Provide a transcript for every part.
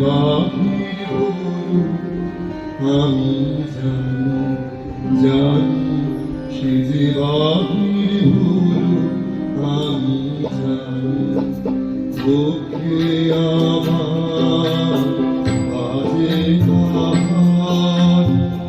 বাহির আমি জানি জানি সে যে বাহির আমি জানি বুকে আমার বাজে আমার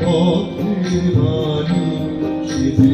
পথে বাণী সে যে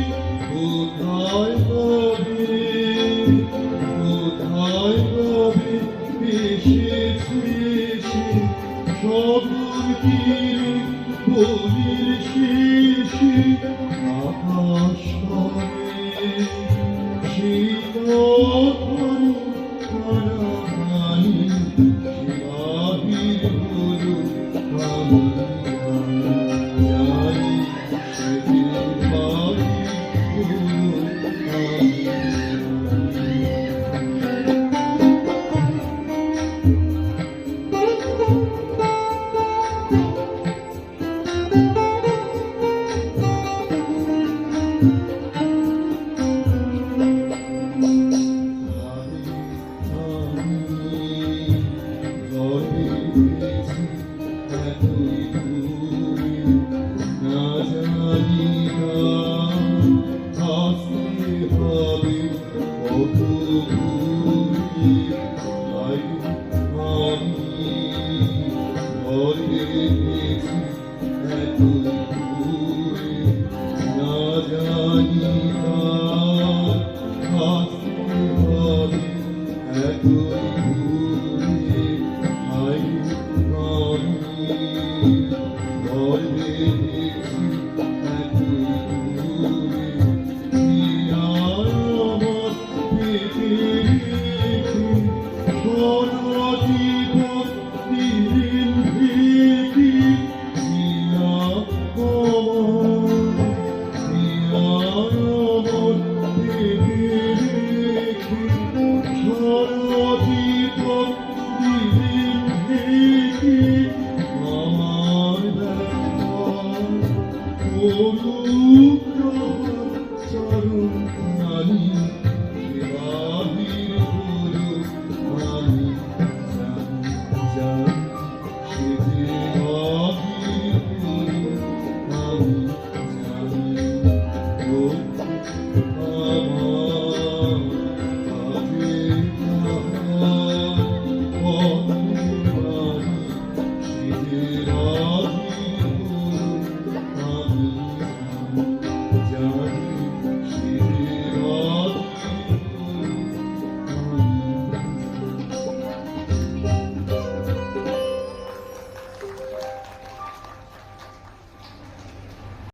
শিশির আকাশ শিশির ouro.